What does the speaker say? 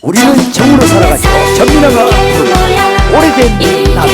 우리는 정으로 살아가지고 전민아가 부르는 그 오래된 남